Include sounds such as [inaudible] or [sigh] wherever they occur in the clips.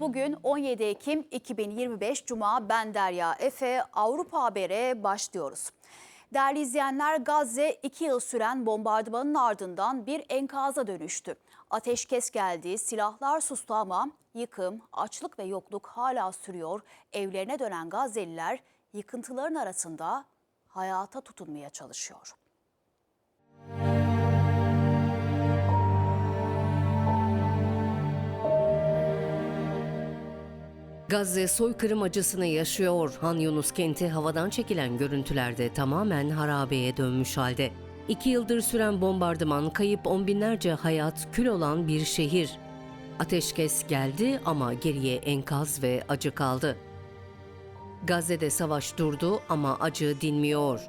Bugün 17 Ekim 2025 Cuma ben Derya Efe Avrupa Haber'e başlıyoruz. Değerli izleyenler Gazze 2 yıl süren bombardımanın ardından bir enkaza dönüştü. Ateşkes geldi, silahlar sustu ama yıkım, açlık ve yokluk hala sürüyor. Evlerine dönen Gazze'liler yıkıntıların arasında hayata tutunmaya çalışıyor. Gazze soykırım acısını yaşıyor. Han Yunus kenti havadan çekilen görüntülerde tamamen harabeye dönmüş halde. İki yıldır süren bombardıman, kayıp on binlerce hayat, kül olan bir şehir. Ateşkes geldi ama geriye enkaz ve acı kaldı. Gazze'de savaş durdu ama acı dinmiyor.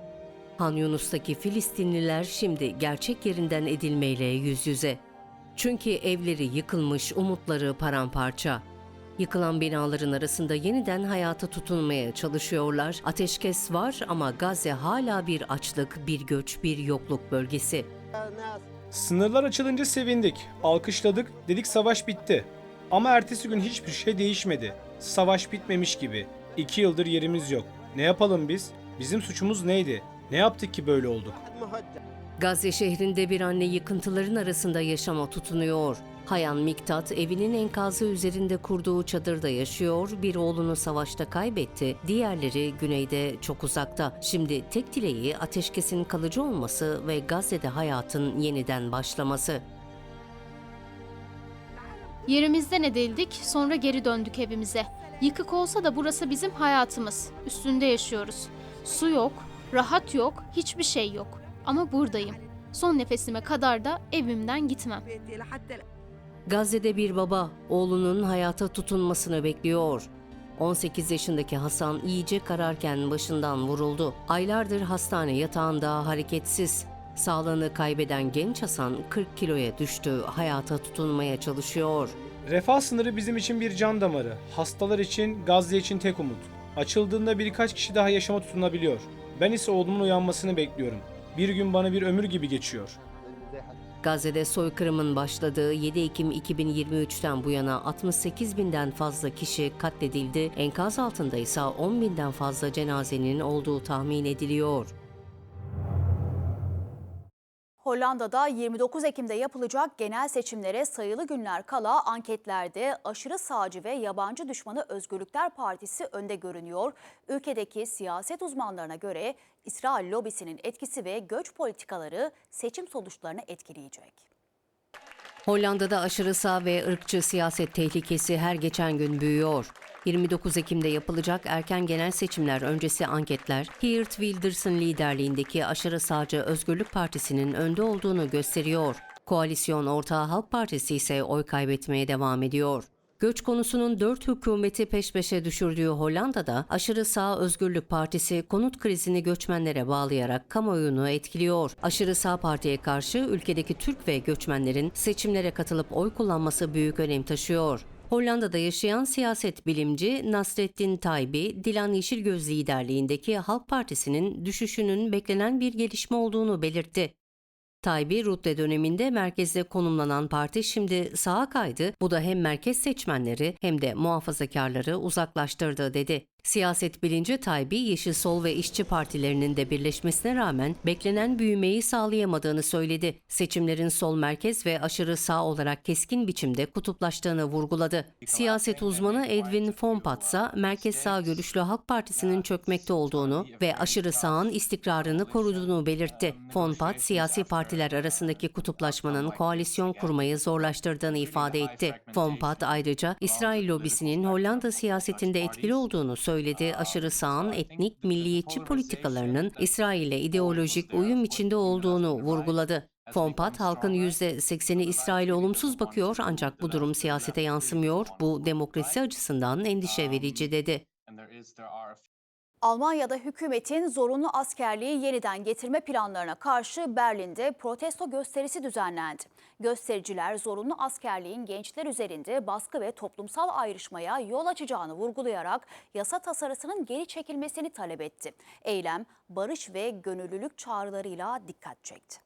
Han Yunus'taki Filistinliler şimdi gerçek yerinden edilmeyle yüz yüze. Çünkü evleri yıkılmış, umutları paramparça. Yıkılan binaların arasında yeniden hayata tutunmaya çalışıyorlar. Ateşkes var ama Gazze hala bir açlık, bir göç, bir yokluk bölgesi. Sınırlar açılınca sevindik, alkışladık, dedik savaş bitti. Ama ertesi gün hiçbir şey değişmedi. Savaş bitmemiş gibi. İki yıldır yerimiz yok. Ne yapalım biz? Bizim suçumuz neydi? Ne yaptık ki böyle olduk? Gazze şehrinde bir anne yıkıntıların arasında yaşama tutunuyor. Hayan Miktat evinin enkazı üzerinde kurduğu çadırda yaşıyor, bir oğlunu savaşta kaybetti, diğerleri güneyde çok uzakta. Şimdi tek dileği ateşkesin kalıcı olması ve Gazze'de hayatın yeniden başlaması. Yerimizden edildik, sonra geri döndük evimize. Yıkık olsa da burası bizim hayatımız. Üstünde yaşıyoruz. Su yok, rahat yok, hiçbir şey yok. Ama buradayım. Son nefesime kadar da evimden gitmem. Gazze'de bir baba oğlunun hayata tutunmasını bekliyor. 18 yaşındaki Hasan iyice kararken başından vuruldu. Aylardır hastane yatağında hareketsiz. Sağlığını kaybeden genç Hasan 40 kiloya düştü. Hayata tutunmaya çalışıyor. Refah sınırı bizim için bir can damarı. Hastalar için, Gazze için tek umut. Açıldığında birkaç kişi daha yaşama tutunabiliyor. Ben ise oğlumun uyanmasını bekliyorum. Bir gün bana bir ömür gibi geçiyor. Gazze'de soykırımın başladığı 7 Ekim 2023'ten bu yana 68 binden fazla kişi katledildi. Enkaz altında ise 10 binden fazla cenazenin olduğu tahmin ediliyor. Hollanda'da 29 Ekim'de yapılacak genel seçimlere sayılı günler kala anketlerde aşırı sağcı ve yabancı düşmanı Özgürlükler Partisi önde görünüyor. Ülkedeki siyaset uzmanlarına göre İsrail lobisinin etkisi ve göç politikaları seçim sonuçlarını etkileyecek. Hollanda'da aşırı sağ ve ırkçı siyaset tehlikesi her geçen gün büyüyor. 29 Ekim'de yapılacak erken genel seçimler öncesi anketler, Geert Wilders'ın liderliğindeki aşırı sağcı Özgürlük Partisi'nin önde olduğunu gösteriyor. Koalisyon Ortağı Halk Partisi ise oy kaybetmeye devam ediyor. Göç konusunun dört hükümeti peş peşe düşürdüğü Hollanda'da aşırı sağ Özgürlük Partisi konut krizini göçmenlere bağlayarak kamuoyunu etkiliyor. Aşırı sağ partiye karşı ülkedeki Türk ve göçmenlerin seçimlere katılıp oy kullanması büyük önem taşıyor. Hollanda'da yaşayan siyaset bilimci Nasreddin Taybi, Dilan Yeşilgöz liderliğindeki Halk Partisi'nin düşüşünün beklenen bir gelişme olduğunu belirtti. Tayyip Rutte döneminde merkezde konumlanan parti şimdi sağa kaydı. Bu da hem merkez seçmenleri hem de muhafazakarları uzaklaştırdı dedi. Siyaset bilinci Tayyip'i Yeşil Sol ve İşçi partilerinin de birleşmesine rağmen beklenen büyümeyi sağlayamadığını söyledi. Seçimlerin sol merkez ve aşırı sağ olarak keskin biçimde kutuplaştığını vurguladı. Siyaset uzmanı Edwin Fompat ise merkez sağ görüşlü Halk Partisi'nin çökmekte olduğunu ve aşırı sağın istikrarını koruduğunu belirtti. Fonpat, siyasi partiler arasındaki kutuplaşmanın koalisyon kurmayı zorlaştırdığını ifade etti. Fonpat ayrıca İsrail lobisinin Hollanda siyasetinde etkili olduğunu söyledi. Aşırı sağın etnik, milliyetçi politikalarının İsrail'e ideolojik uyum içinde olduğunu vurguladı. Fonpat halkın %80'i İsrail'e olumsuz bakıyor ancak bu durum siyasete yansımıyor. Bu demokrasi açısından endişe verici dedi. Almanya'da hükümetin zorunlu askerliği yeniden getirme planlarına karşı Berlin'de protesto gösterisi düzenlendi. Göstericiler zorunlu askerliğin gençler üzerinde baskı ve toplumsal ayrışmaya yol açacağını vurgulayarak yasa tasarısının geri çekilmesini talep etti. Eylem barış ve gönüllülük çağrılarıyla dikkat çekti.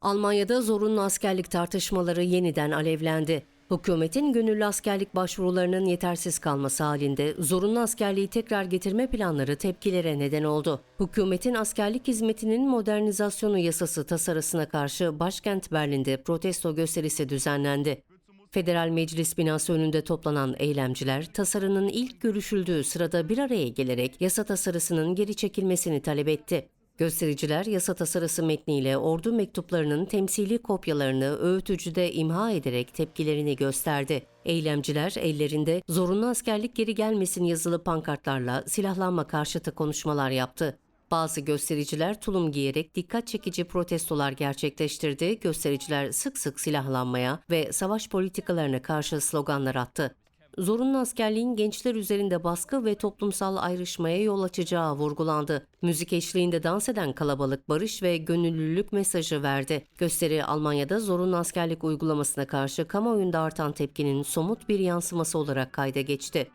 Almanya'da zorunlu askerlik tartışmaları yeniden alevlendi. Hükümetin gönüllü askerlik başvurularının yetersiz kalması halinde zorunlu askerliği tekrar getirme planları tepkilere neden oldu. Hükümetin askerlik hizmetinin modernizasyonu yasası tasarısına karşı başkent Berlin'de protesto gösterisi düzenlendi. Federal Meclis binası önünde toplanan eylemciler tasarının ilk görüşüldüğü sırada bir araya gelerek yasa tasarısının geri çekilmesini talep etti. Göstericiler yasa tasarısı metniyle ordu mektuplarının temsili kopyalarını öğütücüde imha ederek tepkilerini gösterdi. Eylemciler ellerinde zorunlu askerlik geri gelmesin yazılı pankartlarla silahlanma karşıtı konuşmalar yaptı. Bazı göstericiler tulum giyerek dikkat çekici protestolar gerçekleştirdi. Göstericiler sık sık silahlanmaya ve savaş politikalarına karşı sloganlar attı. Zorunlu askerliğin gençler üzerinde baskı ve toplumsal ayrışmaya yol açacağı vurgulandı. Müzik eşliğinde dans eden kalabalık barış ve gönüllülük mesajı verdi. Gösteri Almanya'da zorunlu askerlik uygulamasına karşı kamuoyunda artan tepkinin somut bir yansıması olarak kayda geçti.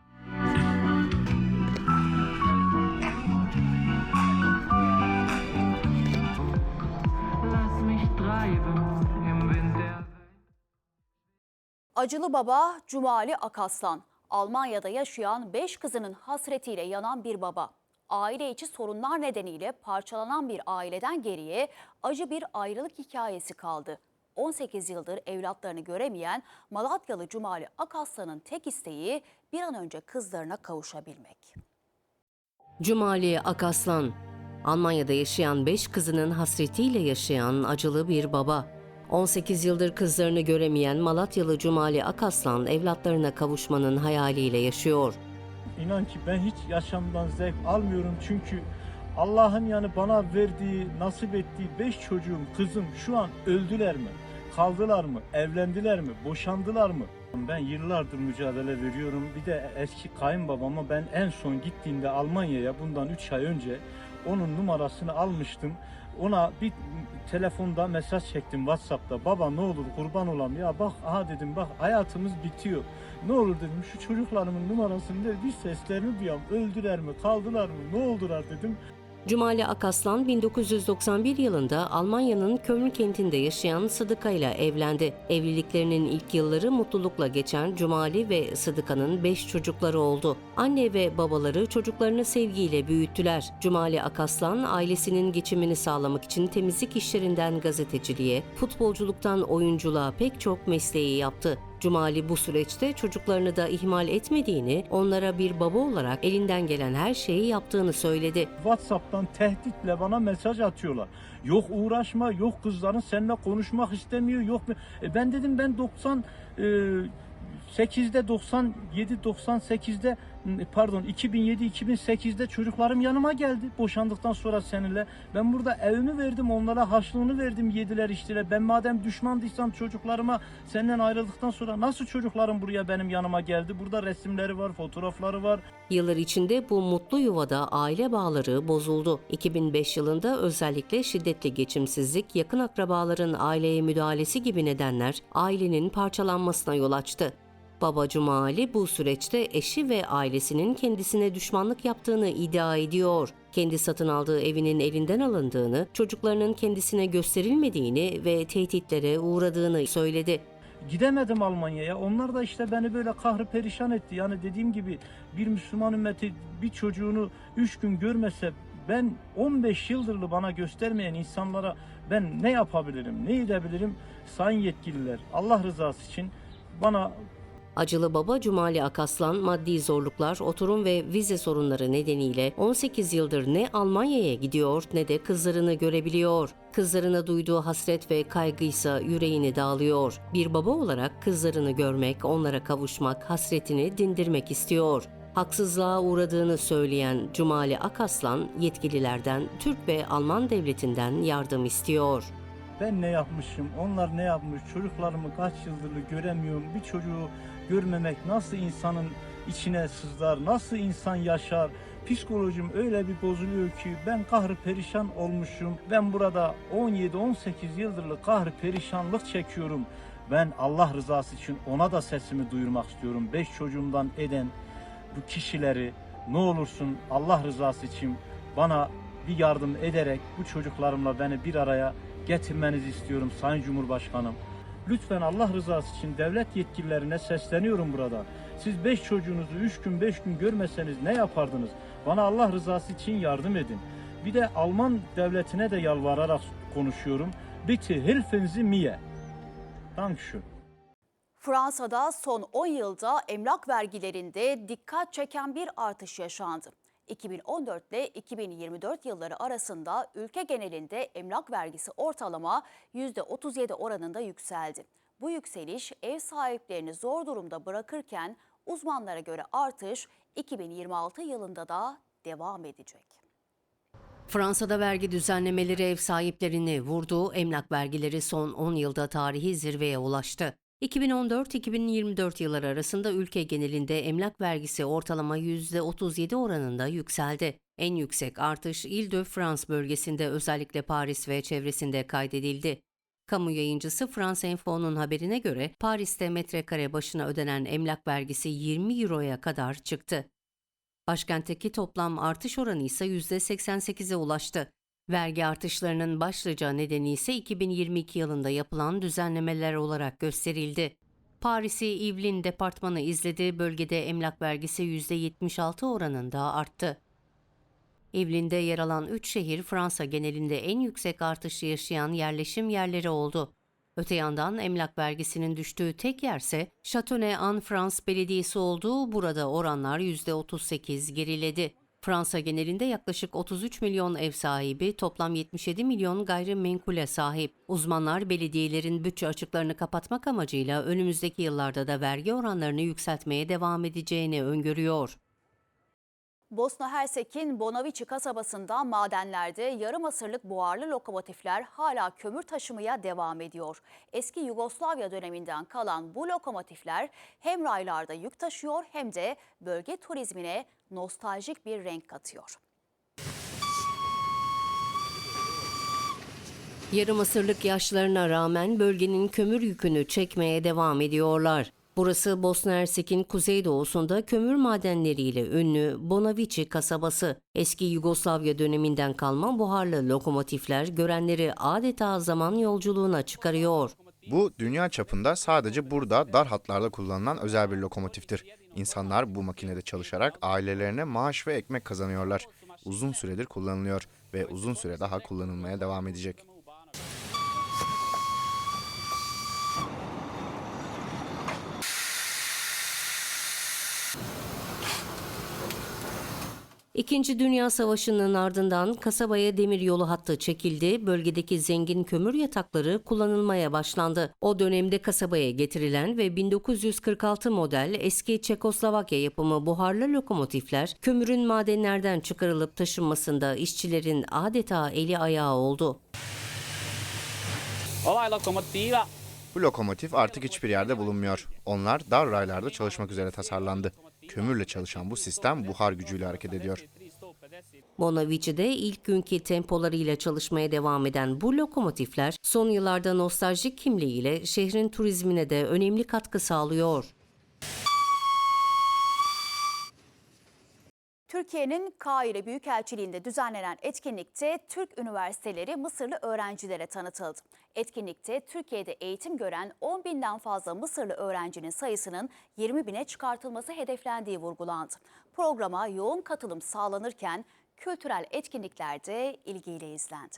Acılı baba Cumali Akaslan. Almanya'da yaşayan 5 kızının hasretiyle yanan bir baba. Aile içi sorunlar nedeniyle parçalanan bir aileden geriye acı bir ayrılık hikayesi kaldı. 18 yıldır evlatlarını göremeyen Malatyalı Cumali Akaslan'ın tek isteği bir an önce kızlarına kavuşabilmek. Cumali Akaslan, Almanya'da yaşayan 5 kızının hasretiyle yaşayan acılı bir baba. 18 yıldır kızlarını göremeyen Malatyalı Cumali Akaslan evlatlarına kavuşmanın hayaliyle yaşıyor. İnan ki ben hiç yaşamdan zevk almıyorum çünkü Allah'ın yani bana verdiği, nasip ettiği beş çocuğum, kızım şu an öldüler mi? Kaldılar mı? Evlendiler mi? Boşandılar mı? Ben yıllardır mücadele veriyorum. Bir de eski kayınbabama ben en son gittiğimde Almanya'ya bundan 3 ay önce onun numarasını almıştım. Ona bir telefonda mesaj çektim WhatsApp'ta. Baba ne olur kurban olam ya bak aha dedim bak hayatımız bitiyor. Ne olur dedim şu çocuklarımın numarasını ver bir seslerini duyalım. Öldüler mi kaldılar mı ne oldular dedim. Cumali Akaslan 1991 yılında Almanya'nın Köln kentinde yaşayan Sıdıka ile evlendi. Evliliklerinin ilk yılları mutlulukla geçen Cumali ve Sıdıka'nın 5 çocukları oldu. Anne ve babaları çocuklarını sevgiyle büyüttüler. Cumali Akaslan ailesinin geçimini sağlamak için temizlik işlerinden gazeteciliğe, futbolculuktan oyunculuğa pek çok mesleği yaptı. Cumali bu süreçte çocuklarını da ihmal etmediğini, onlara bir baba olarak elinden gelen her şeyi yaptığını söyledi. WhatsApp'tan tehditle bana mesaj atıyorlar. Yok uğraşma, yok kızların seninle konuşmak istemiyor, yok. E ben dedim ben 90 e, 8'de 97 98'de pardon 2007 2008'de çocuklarım yanıma geldi boşandıktan sonra seninle. Ben burada evimi verdim onlara harçlığını verdim yediler içtiler. Ben madem düşmandıysam çocuklarıma senden ayrıldıktan sonra nasıl çocuklarım buraya benim yanıma geldi? Burada resimleri var, fotoğrafları var. Yıllar içinde bu mutlu yuvada aile bağları bozuldu. 2005 yılında özellikle şiddetli geçimsizlik, yakın akrabaların aileye müdahalesi gibi nedenler ailenin parçalanmasına yol açtı. Baba Cumali bu süreçte eşi ve ailesinin kendisine düşmanlık yaptığını iddia ediyor. Kendi satın aldığı evinin elinden alındığını, çocuklarının kendisine gösterilmediğini ve tehditlere uğradığını söyledi. Gidemedim Almanya'ya. Onlar da işte beni böyle kahrı perişan etti. Yani dediğim gibi bir Müslüman ümmeti bir çocuğunu üç gün görmese ben 15 yıldırlı bana göstermeyen insanlara ben ne yapabilirim, ne edebilirim? Sayın yetkililer Allah rızası için bana Acılı baba Cumali Akaslan maddi zorluklar, oturum ve vize sorunları nedeniyle 18 yıldır ne Almanya'ya gidiyor ne de kızlarını görebiliyor. Kızlarına duyduğu hasret ve kaygıysa yüreğini dağılıyor. Bir baba olarak kızlarını görmek, onlara kavuşmak, hasretini dindirmek istiyor. Haksızlığa uğradığını söyleyen Cumali Akaslan yetkililerden Türk ve Alman devletinden yardım istiyor. Ben ne yapmışım, onlar ne yapmış, çocuklarımı kaç yıldır göremiyorum. Bir çocuğu görmemek nasıl insanın içine sızlar, nasıl insan yaşar. Psikolojim öyle bir bozuluyor ki ben kahrı perişan olmuşum. Ben burada 17-18 yıldırlık kahrı perişanlık çekiyorum. Ben Allah rızası için ona da sesimi duyurmak istiyorum. Beş çocuğumdan eden bu kişileri ne olursun Allah rızası için bana bir yardım ederek bu çocuklarımla beni bir araya getirmenizi istiyorum Sayın Cumhurbaşkanım. Lütfen Allah rızası için devlet yetkililerine sesleniyorum burada. Siz beş çocuğunuzu üç gün beş gün görmeseniz ne yapardınız? Bana Allah rızası için yardım edin. Bir de Alman devletine de yalvararak konuşuyorum. Bitte helfen Sie mir. Dankeschön. Fransa'da son 10 yılda emlak vergilerinde dikkat çeken bir artış yaşandı. 2014 ile 2024 yılları arasında ülke genelinde emlak vergisi ortalama %37 oranında yükseldi. Bu yükseliş ev sahiplerini zor durumda bırakırken uzmanlara göre artış 2026 yılında da devam edecek. Fransa'da vergi düzenlemeleri ev sahiplerini vurdu, emlak vergileri son 10 yılda tarihi zirveye ulaştı. 2014-2024 yılları arasında ülke genelinde emlak vergisi ortalama %37 oranında yükseldi. En yüksek artış Ile-de-France bölgesinde özellikle Paris ve çevresinde kaydedildi. Kamu yayıncısı France Info'nun haberine göre Paris'te metrekare başına ödenen emlak vergisi 20 euroya kadar çıktı. Başkentteki toplam artış oranı ise %88'e ulaştı. Vergi artışlarının başlıca nedeni ise 2022 yılında yapılan düzenlemeler olarak gösterildi. Paris'i Yvelines departmanı izledi, bölgede emlak vergisi %76 oranında arttı. Yvelines yer alan 3 şehir Fransa genelinde en yüksek artışı yaşayan yerleşim yerleri oldu. Öte yandan emlak vergisinin düştüğü tek yerse Châteauneuf-en-France Belediyesi olduğu burada oranlar %38 geriledi. Fransa genelinde yaklaşık 33 milyon ev sahibi, toplam 77 milyon gayrimenkule sahip. Uzmanlar belediyelerin bütçe açıklarını kapatmak amacıyla önümüzdeki yıllarda da vergi oranlarını yükseltmeye devam edeceğini öngörüyor. Bosna Hersek'in Bonavici kasabasında madenlerde yarım asırlık buharlı lokomotifler hala kömür taşımaya devam ediyor. Eski Yugoslavya döneminden kalan bu lokomotifler hem raylarda yük taşıyor hem de bölge turizmine nostaljik bir renk katıyor. Yarım asırlık yaşlarına rağmen bölgenin kömür yükünü çekmeye devam ediyorlar. Burası Bosna Hersek'in kuzeydoğusunda kömür madenleriyle ünlü Bonavici kasabası. Eski Yugoslavya döneminden kalma buharlı lokomotifler görenleri adeta zaman yolculuğuna çıkarıyor. Bu dünya çapında sadece burada dar hatlarda kullanılan özel bir lokomotiftir. İnsanlar bu makinede çalışarak ailelerine maaş ve ekmek kazanıyorlar. Uzun süredir kullanılıyor ve uzun süre daha kullanılmaya devam edecek. İkinci Dünya Savaşı'nın ardından kasabaya demir yolu hattı çekildi, bölgedeki zengin kömür yatakları kullanılmaya başlandı. O dönemde kasabaya getirilen ve 1946 model eski Çekoslovakya yapımı buharlı lokomotifler kömürün madenlerden çıkarılıp taşınmasında işçilerin adeta eli ayağı oldu. Ovaj lokomotiva Bu lokomotif artık hiçbir yerde bulunmuyor. Onlar dar raylarda çalışmak üzere tasarlandı. Kömürle çalışan bu sistem buhar gücüyle hareket ediyor. Bonavici'de ilk günkü tempolarıyla çalışmaya devam eden bu lokomotifler son yıllarda nostaljik kimliğiyle şehrin turizmine de önemli katkı sağlıyor. Türkiye'nin Kahire Büyükelçiliğinde düzenlenen etkinlikte Türk üniversiteleri Mısırlı öğrencilere tanıtıldı. Etkinlikte Türkiye'de eğitim gören 10 binden fazla Mısırlı öğrencinin sayısının 20 bine çıkartılması hedeflendiği vurgulandı. Programa yoğun katılım sağlanırken kültürel etkinlikler de ilgiyle izlendi.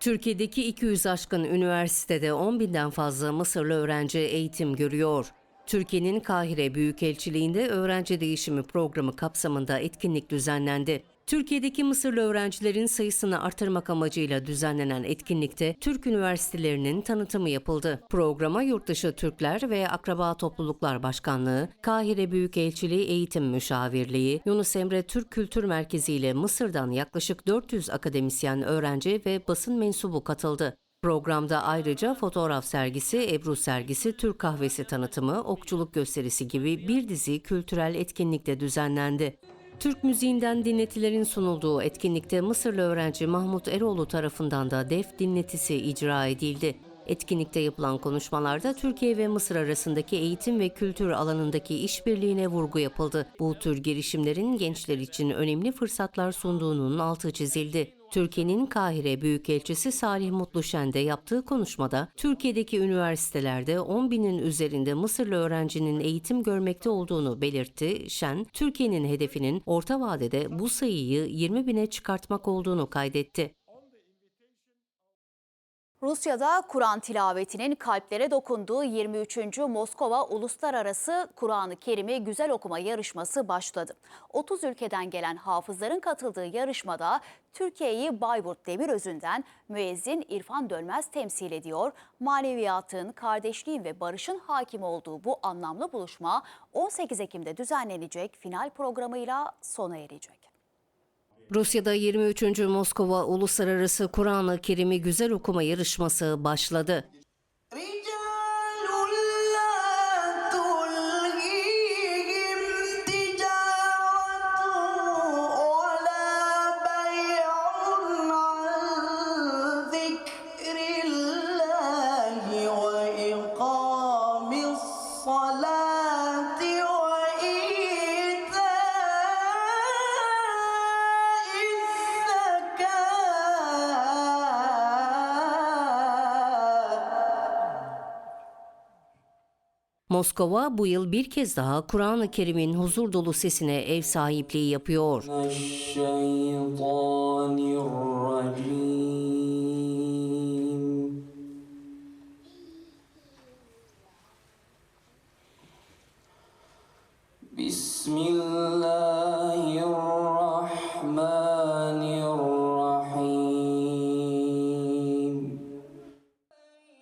Türkiye'deki 200 aşkın üniversitede 10 binden fazla Mısırlı öğrenci eğitim görüyor. Türkiye'nin Kahire Büyükelçiliğinde öğrenci değişimi programı kapsamında etkinlik düzenlendi. Türkiye'deki Mısırlı öğrencilerin sayısını artırmak amacıyla düzenlenen etkinlikte Türk üniversitelerinin tanıtımı yapıldı. Programa Yurtdışı Türkler ve Akraba Topluluklar Başkanlığı, Kahire Büyükelçiliği Eğitim Müşavirliği, Yunus Emre Türk Kültür Merkezi ile Mısır'dan yaklaşık 400 akademisyen öğrenci ve basın mensubu katıldı. Programda ayrıca fotoğraf sergisi, Ebru sergisi, Türk kahvesi tanıtımı, okçuluk gösterisi gibi bir dizi kültürel etkinlik de düzenlendi. Türk müziğinden dinletilerin sunulduğu etkinlikte Mısırlı öğrenci Mahmut Eroğlu tarafından da def dinletisi icra edildi. Etkinlikte yapılan konuşmalarda Türkiye ve Mısır arasındaki eğitim ve kültür alanındaki işbirliğine vurgu yapıldı. Bu tür girişimlerin gençler için önemli fırsatlar sunduğunun altı çizildi. Türkiye'nin Kahire Büyükelçisi Salih Mutluşen de yaptığı konuşmada Türkiye'deki üniversitelerde 10 binin üzerinde Mısırlı öğrencinin eğitim görmekte olduğunu belirtti. Şen, Türkiye'nin hedefinin orta vadede bu sayıyı 20 bine çıkartmak olduğunu kaydetti. Rusya'da Kur'an tilavetinin kalplere dokunduğu 23. Moskova Uluslararası Kur'an-ı Kerim'i Güzel Okuma Yarışması başladı. 30 ülkeden gelen hafızların katıldığı yarışmada Türkiye'yi Bayburt Demirözü'nden müezzin İrfan Dönmez temsil ediyor. Maneviyatın, kardeşliğin ve barışın hakim olduğu bu anlamlı buluşma 18 Ekim'de düzenlenecek final programıyla sona erecek. Rusya'da 23. Moskova Uluslararası Kur'an-ı Kerim'i Güzel Okuma Yarışması başladı. Moskova bu yıl bir kez daha Kur'an-ı Kerim'in huzur dolu sesine ev sahipliği yapıyor. Bismillah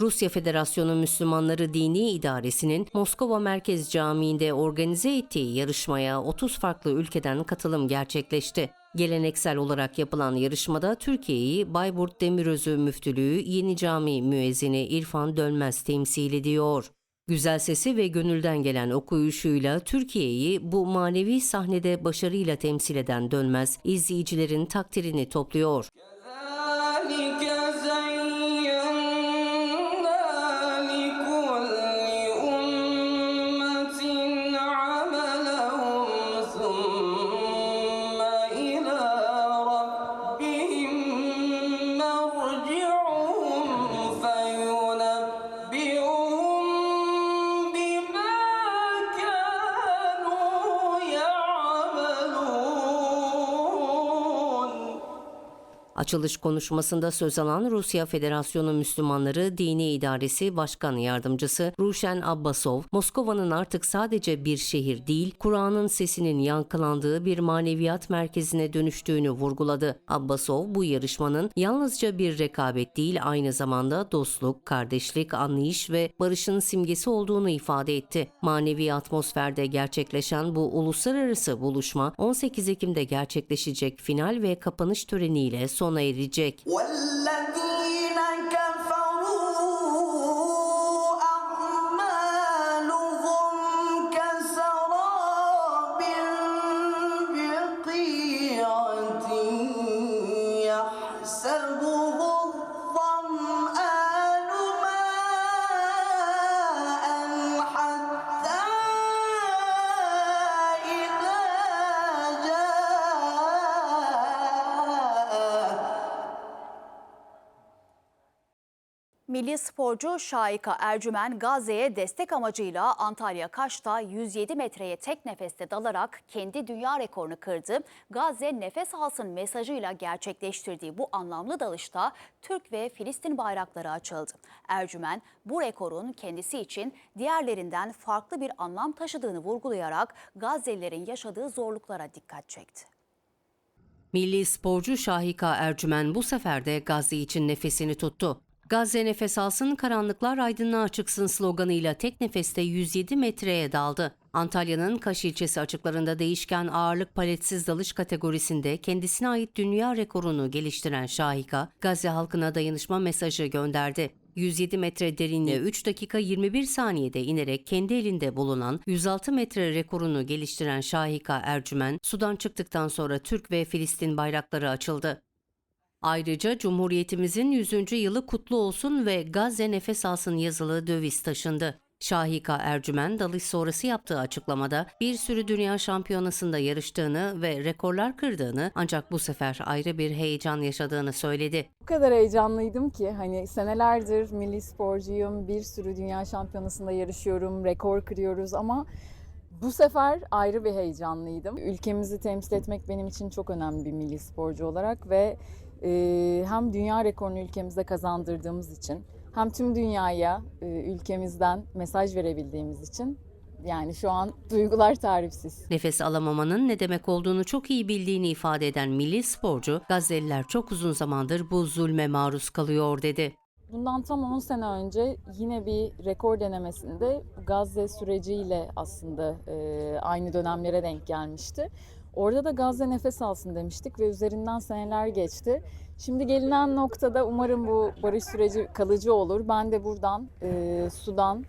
Rusya Federasyonu Müslümanları Dini İdaresi'nin Moskova Merkez Camii'nde organize ettiği yarışmaya 30 farklı ülkeden katılım gerçekleşti. Geleneksel olarak yapılan yarışmada Türkiye'yi Bayburt Demirözü Müftülüğü Yeni Cami müezzini İrfan Dönmez temsil ediyor. Güzel sesi ve gönülden gelen okuyuşuyla Türkiye'yi bu manevi sahnede başarıyla temsil eden Dönmez, izleyicilerin takdirini topluyor. Açılış konuşmasında söz alan Rusya Federasyonu Müslümanları Dini İdaresi Başkan Yardımcısı Ruşen Abbasov, Moskova'nın artık sadece bir şehir değil, Kur'an'ın sesinin yankılandığı bir maneviyat merkezine dönüştüğünü vurguladı. Abbasov, bu yarışmanın yalnızca bir rekabet değil, aynı zamanda dostluk, kardeşlik, anlayış ve barışın simgesi olduğunu ifade etti. Manevi atmosferde gerçekleşen bu uluslararası buluşma 18 Ekim'de gerçekleşecek final ve kapanış töreniyle sona erecek. Milli sporcu Şahika Ercümen Gazze'ye destek amacıyla Antalya Kaş'ta 107 metreye tek nefeste dalarak kendi dünya rekorunu kırdı. Gazze nefes alsın mesajıyla gerçekleştirdiği bu anlamlı dalışta Türk ve Filistin bayrakları açıldı. Ercümen bu rekorun kendisi için diğerlerinden farklı bir anlam taşıdığını vurgulayarak Gazze'lilerin yaşadığı zorluklara dikkat çekti. Milli sporcu Şahika Ercümen bu sefer de Gazze için nefesini tuttu. Gazze nefes alsın, karanlıklar aydınlığa çıksın sloganıyla tek nefeste 107 metreye daldı. Antalya'nın Kaş ilçesi açıklarında değişken ağırlık paletsiz dalış kategorisinde kendisine ait dünya rekorunu geliştiren Şahika, Gazze halkına dayanışma mesajı gönderdi. 107 metre derinliğe 3 dakika 21 saniyede inerek kendi elinde bulunan 106 metre rekorunu geliştiren Şahika Ercümen, sudan çıktıktan sonra Türk ve Filistin bayrakları açıldı. Ayrıca Cumhuriyetimizin 100. yılı kutlu olsun ve Gazze nefes alsın yazılı döviz taşındı. Şahika Ercümen dalış sonrası yaptığı açıklamada bir sürü dünya şampiyonasında yarıştığını ve rekorlar kırdığını ancak bu sefer ayrı bir heyecan yaşadığını söyledi. Bu kadar heyecanlıydım ki hani senelerdir milli sporcuyum, bir sürü dünya şampiyonasında yarışıyorum, rekor kırıyoruz ama bu sefer ayrı bir heyecanlıydım. Ülkemizi temsil etmek benim için çok önemli bir milli sporcu olarak ve hem dünya rekorunu ülkemizde kazandırdığımız için hem tüm dünyaya e, ülkemizden mesaj verebildiğimiz için yani şu an [laughs] duygular tarifsiz. Nefes alamamanın ne demek olduğunu çok iyi bildiğini ifade eden milli sporcu, Gazze'liler çok uzun zamandır bu zulme maruz kalıyor dedi. Bundan tam 10 sene önce yine bir rekor denemesinde Gazze süreciyle aslında e, aynı dönemlere denk gelmişti. Orada da Gazze nefes alsın demiştik ve üzerinden seneler geçti. Şimdi gelinen noktada umarım bu barış süreci kalıcı olur. Ben de buradan e, sudan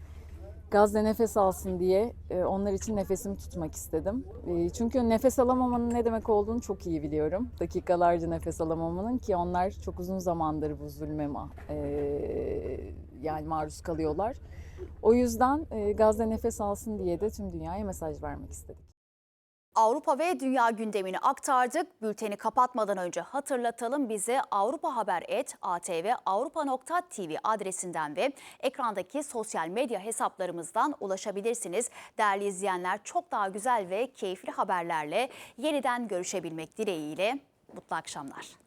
Gazze nefes alsın diye e, onlar için nefesimi tutmak istedim. E, çünkü nefes alamamanın ne demek olduğunu çok iyi biliyorum. Dakikalarca nefes alamamanın ki onlar çok uzun zamandır bu zulme e, yani maruz kalıyorlar. O yüzden e, Gazze nefes alsın diye de tüm dünyaya mesaj vermek istedik. Avrupa ve dünya gündemini aktardık. Bülteni kapatmadan önce hatırlatalım bize Avrupa Haber et ATV Avrupa.tv adresinden ve ekrandaki sosyal medya hesaplarımızdan ulaşabilirsiniz. Değerli izleyenler çok daha güzel ve keyifli haberlerle yeniden görüşebilmek dileğiyle mutlu akşamlar.